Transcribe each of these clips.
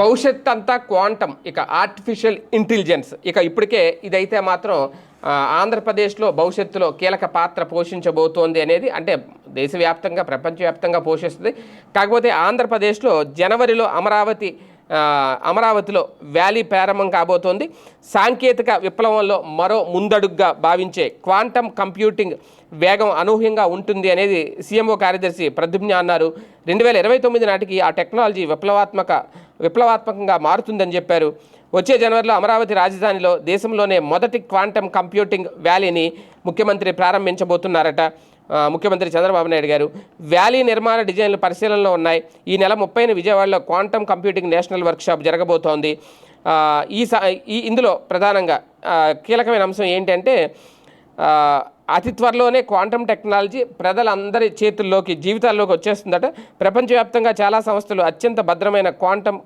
భవిష్యత్ అంతా క్వాంటమ్ ఇక ఆర్టిఫిషియల్ ఇంటెలిజెన్స్. ఇక ఇప్పటికే ఇదైతే మాత్రం ఆంధ్రప్రదేశ్లో భవిష్యత్తులో కీలక పాత్ర పోషించబోతోంది అనేది అంటే దేశవ్యాప్తంగా ప్రపంచవ్యాప్తంగా పోషిస్తుంది. కాకపోతే ఆంధ్రప్రదేశ్లో జనవరిలో అమరావతి అమరావతిలో వ్యాలీ ప్రారంభం కాబోతోంది. సాంకేతిక విప్లవంలో మరో ముందడుగ్గా భావించే క్వాంటమ్ కంప్యూటింగ్ వేగం అనూహ్యంగా ఉంటుంది అనేది సీఎంఓ కార్యదర్శి ప్రద్యుమ్న అన్నారు. రెండు వేల ఇరవై తొమ్మిది నాటికి ఆ టెక్నాలజీ విప్లవాత్మక విప్లవాత్మకంగా మారుతుందని చెప్పారు. వచ్చే జనవరిలో అమరావతి రాజధానిలో దేశంలోనే మొదటి క్వాంటమ్ కంప్యూటింగ్ వ్యాలీని ముఖ్యమంత్రి ప్రారంభించబోతున్నారట. ముఖ్యమంత్రి చంద్రబాబు నాయుడు గారు. వ్యాలీ నిర్మాణ డిజైన్లు పరిశీలనలో ఉన్నాయి. ఈ నెల ముప్పైన విజయవాడలో క్వాంటమ్ కంప్యూటింగ్ నేషనల్ వర్క్షాప్ జరగబోతోంది. ఈ స ఈ ఇందులో ప్రధానంగా కీలకమైన అంశం ఏంటంటే అతి త్వరలోనే క్వాంటమ్ టెక్నాలజీ ప్రజలందరి చేతుల్లోకి జీవితాల్లోకి వచ్చేస్తుందట. ప్రపంచవ్యాప్తంగా చాలా సంస్థలు అత్యంత భద్రమైన క్వాంటమ్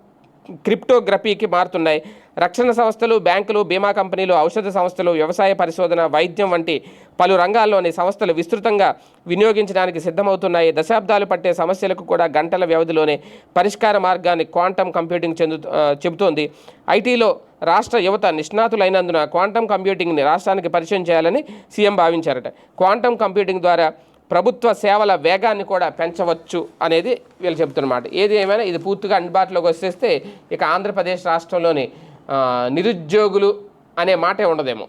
క్రిప్టోగ్రఫీకి మారుతున్నాయి. రక్షణ సంస్థలు బ్యాంకులు బీమా కంపెనీలు ఔషధ సంస్థలు వ్యవసాయ పరిశోధన వైద్యం వంటి పలు రంగాల్లోని సంస్థలు విస్తృతంగా వినియోగించడానికి సిద్ధమవుతున్నాయి. దశాబ్దాలు పట్టే సమస్యలకు కూడా గంటల వ్యవధిలోనే పరిష్కార మార్గాన్ని క్వాంటమ్ కంప్యూటింగ్ చెందు చెబుతోంది. ఐటీలో రాష్ట్ర యువత నిష్ణాతులైనందున క్వాంటమ్ కంప్యూటింగ్ని రాష్ట్రానికి పరిచయం చేయాలని సీఎం భావించారట. క్వాంటమ్ కంప్యూటింగ్ ద్వారా ప్రభుత్వ సేవల వేగాన్ని కూడా పెంచవచ్చు అనేది వీళ్ళు చెబుతున్నమాట. ఏది ఏమైనా ఇది పూర్తిగా అందుబాటులోకి వచ్చేస్తే ఇక ఆంధ్రప్రదేశ్ రాష్ట్రంలోని నిరుద్యోగులు అనే మాటే ఉండదేమో.